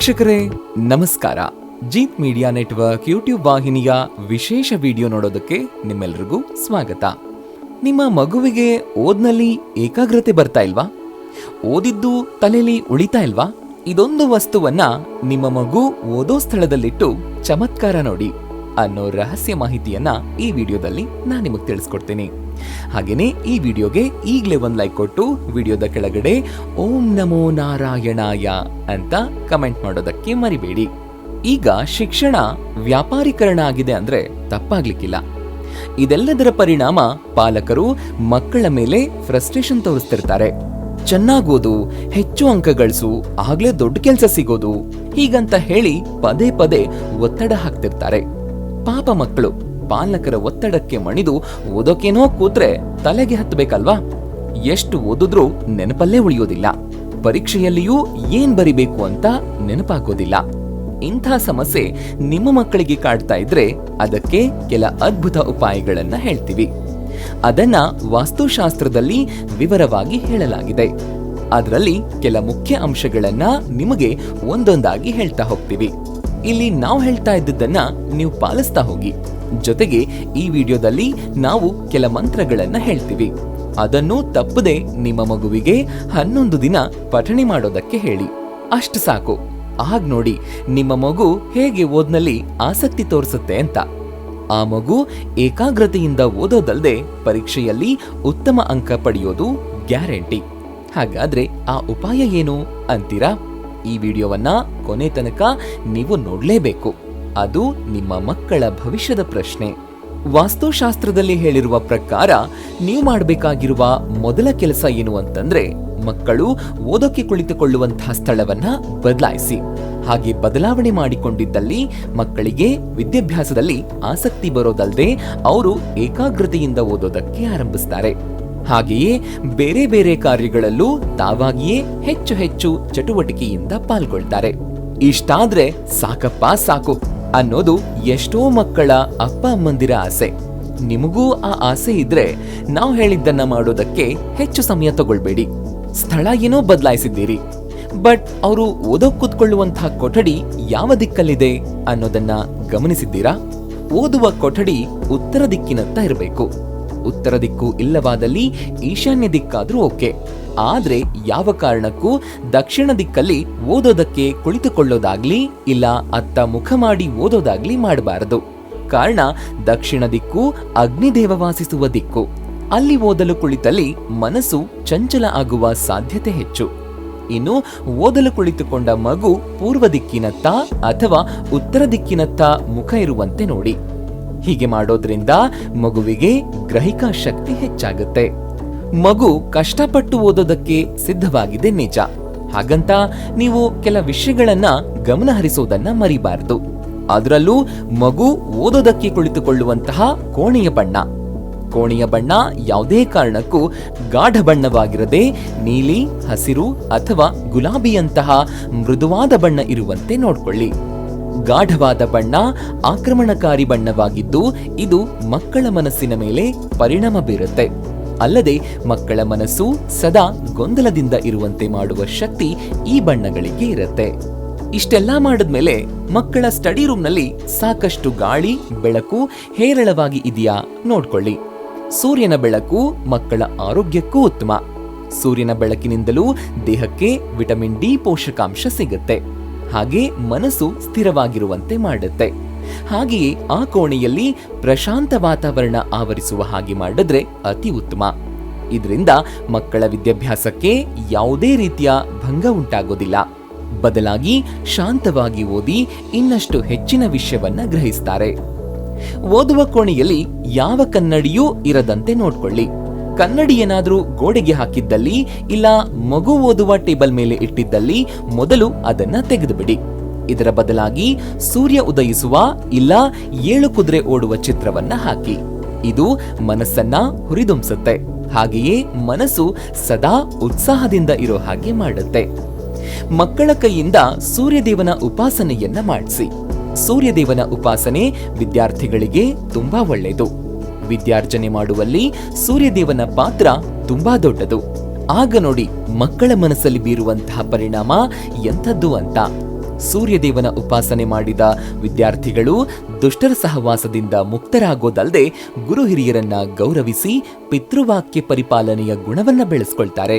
ವೀಕ್ಷಕರೇ, ನಮಸ್ಕಾರ. Jeet media network YouTube ವಾಹಿನಿಯ ವಿಶೇಷ ವಿಡಿಯೋ ನೋಡೋದಕ್ಕೆ ನಿಮ್ಮೆಲ್ರಿಗೂ ಸ್ವಾಗತ. ನಿಮ್ಮ ಮಗುವಿಗೆ ಓದ್ನಲ್ಲಿ ಏಕಾಗ್ರತೆ ಬರ್ತಾ ಇಲ್ವಾ? ಓದಿದ್ದು ತಲೆಯಲ್ಲಿ ಉಳಿತಾ ಇಲ್ವಾ? ಇದೊಂದು ವಸ್ತುವನ್ನ ನಿಮ್ಮ ಮಗು ಓದೋ ಸ್ಥಳದಲ್ಲಿಟ್ಟು ಚಮತ್ಕಾರ ನೋಡಿ ಅನ್ನೋ ರಹಸ್ಯ ಮಾಹಿತಿಯನ್ನ ಈ ವಿಡಿಯೋದಲ್ಲಿ ನಾನು ನಿಮಗೆ ತಿಳಿಸ್ಕೊಡ್ತೀನಿ. ಹಾಗೇನೆ ಈ ವಿಡಿಯೋಗೆ ಈಗಲೇ ಒಂದು ಲೈಕ್ ಕೊಟ್ಟು ವಿಡಿಯೋದ ಕೆಳಗಡೆ ಓಂ ನಮೋ ನಾರಾಯಣಾಯ ಅಂತ ಕಮೆಂಟ್ ಮಾಡೋದಕ್ಕೆ ಮರಿಬೇಡಿ. ಈಗ ಶಿಕ್ಷಣ ವ್ಯಾಪಾರೀಕರಣ ಆಗಿದೆ ಅಂದ್ರೆ ತಪ್ಪಾಗ್ಲಿಕ್ಕಿಲ್ಲ. ಇದೆಲ್ಲದರ ಪರಿಣಾಮ ಪಾಲಕರು ಮಕ್ಕಳ ಮೇಲೆ ಫ್ರಸ್ಟ್ರೇಷನ್ ತೋರಿಸ್ತಿರ್ತಾರೆ. ಚೆನ್ನಾಗೋದು, ಹೆಚ್ಚು ಅಂಕ ಗಳಿಸು, ಆಗ್ಲೇ ದೊಡ್ಡ ಕೆಲಸ ಸಿಗೋದು, ಹೀಗಂತ ಹೇಳಿ ಪದೇ ಪದೇ ಒತ್ತಡ ಹಾಕ್ತಿರ್ತಾರೆ. ಪಾಪ ಮಕ್ಕಳು. ಪಾಲಕರ ಒತ್ತಡಕ್ಕೆ ಮಣಿದು ಓದೋಕೇನೋ ಕೂತ್ರೆ ತಲೆಗೆ ಹತ್ತಬೇಕಲ್ವಾ ಎಷ್ಟು ಓದಿದ್ರೂ ನೆನಪಲ್ಲೇ ಉಳಿಯೋದಿಲ್ಲ. ಪರೀಕ್ಷೆಯಲ್ಲಿಯೂ ಏನ್ ಬರಿಬೇಕು ಅಂತ ನೆನಪಾಗೋದಿಲ್ಲ. ಇಂಥ ಸಮಸ್ಯೆ ನಿಮ್ಮ ಮಕ್ಕಳಿಗೆ ಕಾಡ್ತಾ ಇದ್ರೆ ಅದಕ್ಕೆ ಕೆಲ ಅದ್ಭುತ ಉಪಾಯಗಳನ್ನ ಹೇಳ್ತೀವಿ. ಅದನ್ನ ವಾಸ್ತುಶಾಸ್ತ್ರದಲ್ಲಿ ವಿವರವಾಗಿ ಹೇಳಲಾಗಿದೆ. ಅದರಲ್ಲಿ ಕೆಲ ಮುಖ್ಯ ಅಂಶಗಳನ್ನ ನಿಮಗೆ ಒಂದೊಂದಾಗಿ ಹೇಳ್ತಾ ಹೋಗ್ತೀವಿ. ಇಲ್ಲಿ ನಾವು ಹೇಳ್ತಾ ಇದ್ದದ್ದನ್ನ ನೀವು ಪಾಲಿಸ್ತಾ ಹೋಗಿ. ಜೊತೆಗೆ ಈ ವಿಡಿಯೋದಲ್ಲಿ ನಾವು ಕೆಲ ಮಂತ್ರಗಳನ್ನು ಹೇಳ್ತೀವಿ. ಅದನ್ನು ತಪ್ಪದೆ ನಿಮ್ಮ ಮಗುವಿಗೆ ಹನ್ನೊಂದು ದಿನ ಪಠಣಿ ಮಾಡೋದಕ್ಕೆ ಹೇಳಿ. ಅಷ್ಟು ಸಾಕು. ಆಗ ನೋಡಿ, ನಿಮ್ಮ ಮಗು ಹೇಗೆ ಓದ್ನಲ್ಲಿ ಆಸಕ್ತಿ ತೋರಿಸುತ್ತೆ ಅಂತ. ಆ ಮಗು ಏಕಾಗ್ರತೆಯಿಂದ ಓದೋದಲ್ಲದೆ ಪರೀಕ್ಷೆಯಲ್ಲಿ ಉತ್ತಮ ಅಂಕ ಪಡೆಯೋದು ಗ್ಯಾರಂಟಿ. ಹಾಗಾದ್ರೆ ಆ ಉಪಾಯ ಏನು ಅಂತೀರಾ? ಈ ವಿಡಿಯೋವನ್ನ ಕೊನೆ ತನಕ ನೀವು ನೋಡ್ಲೇಬೇಕು. ಅದು ನಿಮ್ಮ ಮಕ್ಕಳ ಭವಿಷ್ಯದ ಪ್ರಶ್ನೆ. ವಾಸ್ತುಶಾಸ್ತ್ರದಲ್ಲಿ ಹೇಳಿರುವ ಪ್ರಕಾರ, ನೀವು ಮಾಡಬೇಕಾಗಿರುವ ಮೊದಲ ಕೆಲಸ ಏನು ಅಂತಂದ್ರೆ, ಮಕ್ಕಳು ಓದೋಕೆ ಕುಳಿತುಕೊಳ್ಳುವಂತಹ ಸ್ಥಳವನ್ನ ಬದಲಾಯಿಸಿ. ಹಾಗೆ ಬದಲಾವಣೆ ಮಾಡಿಕೊಂಡಿದ್ದಲ್ಲಿ ಮಕ್ಕಳಿಗೆ ವಿದ್ಯಾಭ್ಯಾಸದಲ್ಲಿ ಆಸಕ್ತಿ ಬರೋದಲ್ಲದೆ ಅವರು ಏಕಾಗ್ರತೆಯಿಂದ ಓದೋದಕ್ಕೆ ಆರಂಭಿಸ್ತಾರೆ. ಹಾಗೆಯೇ ಬೇರೆ ಬೇರೆ ಕಾರ್ಯಗಳಲ್ಲೂ ತಾವಾಗಿಯೇ ಹೆಚ್ಚು ಹೆಚ್ಚು ಚಟುವಟಿಕೆಯಿಂದ ಪಾಲ್ಗೊಳ್ತಾರೆ. ಇಷ್ಟಾದ್ರೆ ಸಾಕಪ್ಪ ಸಾಕು. ಅನ್ನೋದು ಎಷ್ಟೋ ಮಕ್ಕಳ ಅಪ್ಪ ಅಮ್ಮಂದಿರ ಆಸೆ. ನಿಮಗೂ ಆ ಆಸೆ ಇದ್ರೆ ನಾವು ಹೇಳಿದ್ದನ್ನ ಮಾಡೋದಕ್ಕೆ ಹೆಚ್ಚು ಸಮಯ ತಗೊಳ್ಬೇಡಿ. ಸ್ಥಳ ಏನೋ ಬದಲಾಯಿಸಿದ್ದೀರಿ. ಬಟ್ ಅವರು ಓದೋಕ್ ಕೂತ್ಕೊಳ್ಳುವಂತಹ ಕೊಠಡಿ ಯಾವ ದಿಕ್ಕಲ್ಲಿದೆ ಅನ್ನೋದನ್ನ ಗಮನಿಸಿದ್ದೀರಾ? ಓದುವ ಕೊಠಡಿ ಉತ್ತರ ದಿಕ್ಕಿನತ್ತ ಇರಬೇಕು. ಉತ್ತರ ದಿಕ್ಕು ಇಲ್ಲವಾದಲ್ಲಿ ಈಶಾನ್ಯ ದಿಕ್ಕಾದ್ರೂ ಓಕೆ. ಆದ್ರೆ ಯಾವ ಕಾರಣಕ್ಕೂ ದಕ್ಷಿಣ ದಿಕ್ಕಲ್ಲಿ ಓದೋದಕ್ಕೆ ಕುಳಿತುಕೊಳ್ಳೋದಾಗ್ಲಿ ಇಲ್ಲ ಅತ್ತ ಮುಖ ಮಾಡಿ ಓದೋದಾಗ್ಲಿ ಮಾಡಬಾರದು. ಕಾರಣ ದಕ್ಷಿಣ ದಿಕ್ಕು ಅಗ್ನಿದೇವ ವಾಸಿಸುವ ದಿಕ್ಕು. ಅಲ್ಲಿ ಓದಲು ಕುಳಿತಲ್ಲಿ ಮನಸ್ಸು ಚಂಚಲ ಆಗುವ ಸಾಧ್ಯತೆ ಹೆಚ್ಚು. ಇನ್ನು ಓದಲು ಕುಳಿತುಕೊಂಡ ಮಗು ಪೂರ್ವ ದಿಕ್ಕಿನತ್ತ ಅಥವಾ ಉತ್ತರ ದಿಕ್ಕಿನತ್ತ ಮುಖ ಇರುವಂತೆ ನೋಡಿ. ಹೀಗೆ ಮಾಡೋದ್ರಿಂದ ಮಗುವಿಗೆ ಗ್ರಹಿಕಾ ಶಕ್ತಿ ಹೆಚ್ಚಾಗುತ್ತೆ. ಮಗು ಕಷ್ಟಪಟ್ಟು ಓದೋದಕ್ಕೆ ಸಿದ್ಧವಾಗಿದೆ ನಿಜ. ಹಾಗಂತ ನೀವು ಕೆಲ ವಿಷಯಗಳನ್ನ ಗಮನ ಮರಿಬಾರದು. ಅದರಲ್ಲೂ ಮಗು ಓದೋದಕ್ಕೆ ಕುಳಿತುಕೊಳ್ಳುವಂತಹ ಕೋಣೆಯ ಬಣ್ಣ. ಕೋಣೆಯ ಬಣ್ಣ ಯಾವುದೇ ಕಾರಣಕ್ಕೂ ಗಾಢ ಬಣ್ಣವಾಗಿರದೆ ನೀಲಿ, ಹಸಿರು ಅಥವಾ ಗುಲಾಬಿಯಂತಹ ಮೃದುವಾದ ಬಣ್ಣ ಇರುವಂತೆ ನೋಡ್ಕೊಳ್ಳಿ. ಗಾಢವಾದ ಬಣ್ಣ, ಆಕ್ರಮಣಕಾರಿ ಬಣ್ಣವಾಗಿದ್ದು ಇದು ಮಕ್ಕಳ ಮನಸ್ಸಿನ ಮೇಲೆ ಪರಿಣಾಮ ಬೀರುತ್ತೆ. ಅಲ್ಲದೆ ಮಕ್ಕಳ ಮನಸ್ಸು ಸದಾ ಗೊಂದಲದಿಂದ ಇರುವಂತೆ ಮಾಡುವ ಶಕ್ತಿ ಈ ಬಣ್ಣಗಳಿಗೆ ಇರುತ್ತೆ. ಇಷ್ಟೆಲ್ಲ ಮಾಡಿದ್ಮೇಲೆ ಮಕ್ಕಳ ಸ್ಟಡಿ ರೂಮ್ನಲ್ಲಿ ಸಾಕಷ್ಟು ಗಾಳಿ, ಬೆಳಕು ಹೇರಳವಾಗಿ ಇದೆಯಾ ನೋಡ್ಕೊಳ್ಳಿ. ಸೂರ್ಯನ ಬೆಳಕು ಮಕ್ಕಳ ಆರೋಗ್ಯಕ್ಕೂ ಉತ್ತಮ. ಸೂರ್ಯನ ಬೆಳಕಿನಿಂದಲೂ ದೇಹಕ್ಕೆ ವಿಟಮಿನ್ ಡಿ ಪೋಷಕಾಂಶ ಸಿಗುತ್ತೆ. ಹಾಗೆ ಮನಸ್ಸು ಸ್ಥಿರವಾಗಿರುವಂತೆ ಮಾಡುತ್ತೆ. ಹಾಗೆಯೇ ಆ ಕೋಣೆಯಲ್ಲಿ ಪ್ರಶಾಂತ ವಾತಾವರಣ ಆವರಿಸುವ ಹಾಗೆ ಮಾಡಿದ್ರೆ ಅತಿ ಉತ್ತಮ. ಇದರಿಂದ ಮಕ್ಕಳ ವಿದ್ಯಾಭ್ಯಾಸಕ್ಕೆ ಯಾವುದೇ ರೀತಿಯ ಭಂಗ ಉಂಟಾಗೋದಿಲ್ಲ. ಬದಲಾಗಿ ಶಾಂತವಾಗಿ ಓದಿ ಇನ್ನಷ್ಟು ಹೆಚ್ಚಿನ ವಿಷಯವನ್ನ ಗ್ರಹಿಸ್ತಾರೆ. ಓದುವ ಕೋಣೆಯಲ್ಲಿ ಯಾವ ಕನ್ನಡಿಯೂ ಇರದಂತೆ ನೋಡ್ಕೊಳ್ಳಿ. ಕನ್ನಡಿ ಏನಾದ್ರೂ ಗೋಡೆಗೆ ಹಾಕಿದ್ದಲ್ಲಿ ಇಲ್ಲ ಮಗು ಓದುವ ಟೇಬಲ್ ಮೇಲೆ ಇಟ್ಟಿದ್ದಲ್ಲಿ ಮೊದಲು ಅದನ್ನ ತೆಗೆದುಬಿಡಿ. ಇದರ ಬದಲಾಗಿ ಸೂರ್ಯ ಉದಯಿಸುವ ಇಲ್ಲ ಏಳು ಕುದುರೆ ಓಡುವ ಚಿತ್ರವನ್ನ ಹಾಕಿ. ಇದು ಮನಸ್ಸನ್ನ ಹುರಿದುಂಬಿಸುತ್ತೆ. ಹಾಗೆಯೇ ಮನಸ್ಸು ಸದಾ ಉತ್ಸಾಹದಿಂದ ಇರೋ ಹಾಗೆ ಮಾಡುತ್ತೆ. ಮಕ್ಕಳ ಕೈಯಿಂದ ಸೂರ್ಯದೇವನ ಉಪಾಸನೆಯನ್ನ ಮಾಡಿಸಿ. ಸೂರ್ಯದೇವನ ಉಪಾಸನೆ ವಿದ್ಯಾರ್ಥಿಗಳಿಗೆ ತುಂಬಾ ಒಳ್ಳೆಯದು. ವಿದ್ಯಾರ್ಜನೆ ಮಾಡುವಲ್ಲಿ ಸೂರ್ಯದೇವನ ಪಾತ್ರ ತುಂಬಾ ದೊಡ್ಡದು. ಆಗ ನೋಡಿ ಮಕ್ಕಳ ಮನಸ್ಸಲ್ಲಿ ಬೀರುವಂತಹ ಪರಿಣಾಮ ಎಂಥದ್ದು ಅಂತ. ಸೂರ್ಯದೇವನ ಉಪಾಸನೆ ಮಾಡಿದ ವಿದ್ಯಾರ್ಥಿಗಳು ದುಷ್ಟರ ಸಹವಾಸದಿಂದ ಮುಕ್ತರಾಗೋದಲ್ಲದೆ ಗುರು ಹಿರಿಯರನ್ನ ಗೌರವಿಸಿ ಪಿತೃವಾಕ್ಯ ಪರಿಪಾಲನೆಯ ಗುಣವನ್ನ ಬೆಳೆಸ್ಕೊಳ್ತಾರೆ.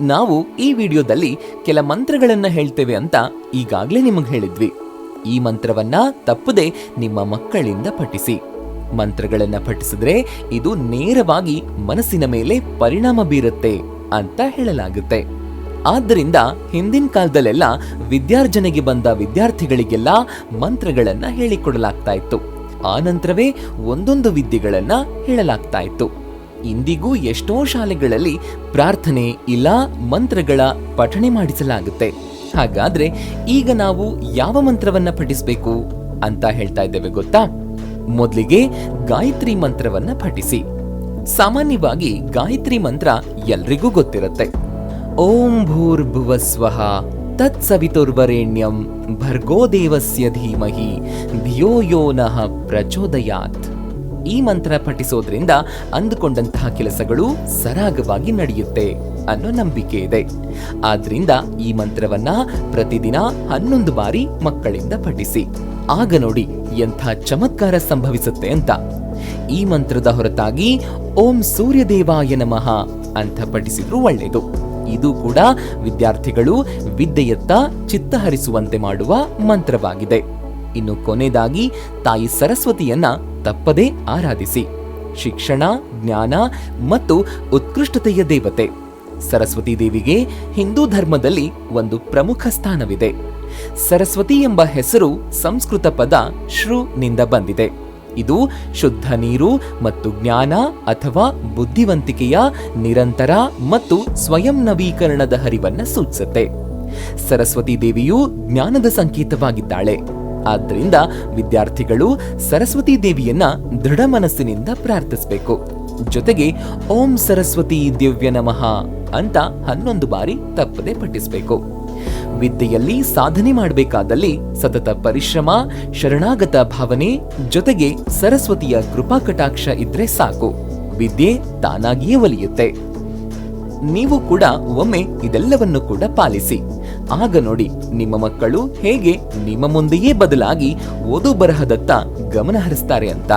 ನಾವು ಈ ವಿಡಿಯೋದಲ್ಲಿ ಕೆಲ ಮಂತ್ರಗಳನ್ನ ಹೇಳ್ತೇವೆ ಅಂತ ಈಗಾಗಲೇ ನಿಮಗೆ ಹೇಳಿದ್ವಿ. ಈ ಮಂತ್ರವನ್ನ ತಪ್ಪದೆ ನಿಮ್ಮ ಮಕ್ಕಳಿಂದ ಪಠಿಸಿ. ಮಂತ್ರಗಳನ್ನ ಪಠಿಸಿದ್ರೆ ಇದು ನೇರವಾಗಿ ಮನಸ್ಸಿನ ಮೇಲೆ ಪರಿಣಾಮ ಬೀರುತ್ತೆ ಅಂತ ಹೇಳಲಾಗುತ್ತೆ. ಆದ್ದರಿಂದ ಹಿಂದಿನ ಕಾಲದಲ್ಲೆಲ್ಲ ವಿದ್ಯಾರ್ಜನೆಗೆ ಬಂದ ವಿದ್ಯಾರ್ಥಿಗಳಿಗೆಲ್ಲ ಮಂತ್ರಗಳನ್ನ ಹೇಳಿಕೊಡಲಾಗ್ತಾ ಇತ್ತು. ಆ ನಂತರವೇ ಒಂದೊಂದು ವಿದ್ಯೆಗಳನ್ನ ಹೇಳಲಾಗ್ತಾ ಇತ್ತು. ಇಂದಿಗೂ ಎಷ್ಟೋ ಶಾಲೆಗಳಲ್ಲಿ ಪ್ರಾರ್ಥನೆ ಇಲ್ಲ, ಮಂತ್ರಗಳ ಪಠಣೆ ಮಾಡಿಸಲಾಗುತ್ತೆ. ಹಾಗಾದ್ರೆ ಈಗ ನಾವು ಯಾವ ಮಂತ್ರವನ್ನ ಪಠಿಸಬೇಕು ಅಂತ ಹೇಳ್ತಾ ಇದ್ದೇವೆ ಗೊತ್ತಾ? ಮೊದಲಿಗೆ ಗಾಯತ್ರಿ ಮಂತ್ರವನ್ನ ಪಠಿಸಿ. ಸಾಮಾನ್ಯವಾಗಿ ಗಾಯತ್ರಿ ಮಂತ್ರ ಎಲ್ರಿಗೂ ಗೊತ್ತಿರುತ್ತೆ. ಓಂ ಭೂರ್ಭುವ ಸ್ವಹ ತತ್ಸವಿತುರ್ವರೆಣ್ಯಂ ಭರ್ಗೋ ದೇವಸ್ಯ ಧೀಮಹಿ ಧಿಯೋ ಯೋ ನಃ ಪ್ರಚೋದಯಾತ್. ಈ ಮಂತ್ರ ಪಠಿಸೋದ್ರಿಂದ ಅಂದುಕೊಂಡಂತಹ ಕೆಲಸಗಳು ಸರಾಗವಾಗಿ ನಡೆಯುತ್ತೆ ಅನ್ನೋ ನಂಬಿಕೆ ಇದೆ. ಆದ್ರಿಂದ ಈ ಮಂತ್ರವನ್ನ ಪ್ರತಿದಿನ ಹನ್ನೊಂದು ಬಾರಿ ಮಕ್ಕಳಿಂದ ಪಠಿಸಿ. ಆಗ ನೋಡಿ ಎಂಥ ಚಮತ್ಕಾರ ಸಂಭವಿಸುತ್ತೆ ಅಂತ. ಈ ಮಂತ್ರದ ಹೊರತಾಗಿ ಓಂ ಸೂರ್ಯದೇವಾಯ ನಮಃ ಅಂತ ಪಠಿಸಿದ್ರು ಒಳ್ಳೆಯದು ಇದು ಕೂಡ ವಿದ್ಯಾರ್ಥಿಗಳು ವಿದ್ಯೆಯತ್ತ ಚಿತ್ತ ಹರಿಸುವಂತೆ ಮಾಡುವ ಮಂತ್ರವಾಗಿದೆ. ಇನ್ನು ಕೊನೆಯದಾಗಿ ತಾಯಿ ಸರಸ್ವತಿಯನ್ನ ತಪ್ಪದೇ ಆರಾಧಿಸಿ. ಶಿಕ್ಷಣ, ಜ್ಞಾನ ಮತ್ತು ಉತ್ಕೃಷ್ಟತೆಯ ದೇವತೆ. ಸರಸ್ವತಿ ದೇವಿಗೆ ಹಿಂದೂ ಧರ್ಮದಲ್ಲಿ ಒಂದು ಪ್ರಮುಖ ಸ್ಥಾನವಿದೆ. ಸರಸ್ವತಿ ಎಂಬ ಹೆಸರು ಸಂಸ್ಕೃತ ಪದ ಶ್ರು ನಿಂದ ಬಂದಿದೆ. ಇದು ಶುದ್ಧ ನೀರು ಮತ್ತು ಜ್ಞಾನ ಅಥವಾ ಬುದ್ಧಿವಂತಿಕೆಯ ನಿರಂತರ ಮತ್ತು ಸ್ವಯಂ ನವೀಕರಣದ ಹರಿವನ್ನು ಸೂಚಿಸುತ್ತೆ. ಸರಸ್ವತಿ ದೇವಿಯು ಜ್ಞಾನದ ಸಂಕೇತವಾಗಿದ್ದಾಳೆ. ಆದ್ದರಿಂದ ವಿದ್ಯಾರ್ಥಿಗಳು ಸರಸ್ವತಿ ದೇವಿಯನ್ನ ದೃಢ ಮನಸ್ಸಿನಿಂದ ಪ್ರಾರ್ಥಿಸಬೇಕು. ಜೊತೆಗೆ ಓಂ ಸರಸ್ವತಿ ದಿವ್ಯ ನಮಃ ಅಂತ ಹನ್ನೊಂದು ಬಾರಿ ತಪ್ಪದೆ ಪಠಿಸಬೇಕು. ವಿದ್ಯೆಯಲ್ಲಿ ಸಾಧನೆ ಮಾಡಬೇಕಾದಲ್ಲಿ ಸತತ ಪರಿಶ್ರಮ, ಶರಣಾಗತ ಭಾವನೆ ಜೊತೆಗೆ ಸರಸ್ವತಿಯ ಕೃಪಾ ಕಟಾಕ್ಷ ಇದ್ರೆ ಸಾಕು. ವಿದ್ಯೆ ತಾನಾಗಿಯೇ ಒಲಿಯುತ್ತೆ. ನೀವು ಕೂಡ ಒಮ್ಮೆ ಇದೆಲ್ಲವನ್ನು ಕೂಡ ಪಾಲಿಸಿ. ಆಗ ನೋಡಿ ನಿಮ್ಮ ಮಕ್ಕಳು ಹೇಗೆ ನಿಮ್ಮ ಮುಂದೆಯೇ ಬದಲಾಗಿ ಓದು ಬರಹದತ್ತ ಗಮನ ಹರಿಸ್ತಾರೆ ಅಂತ.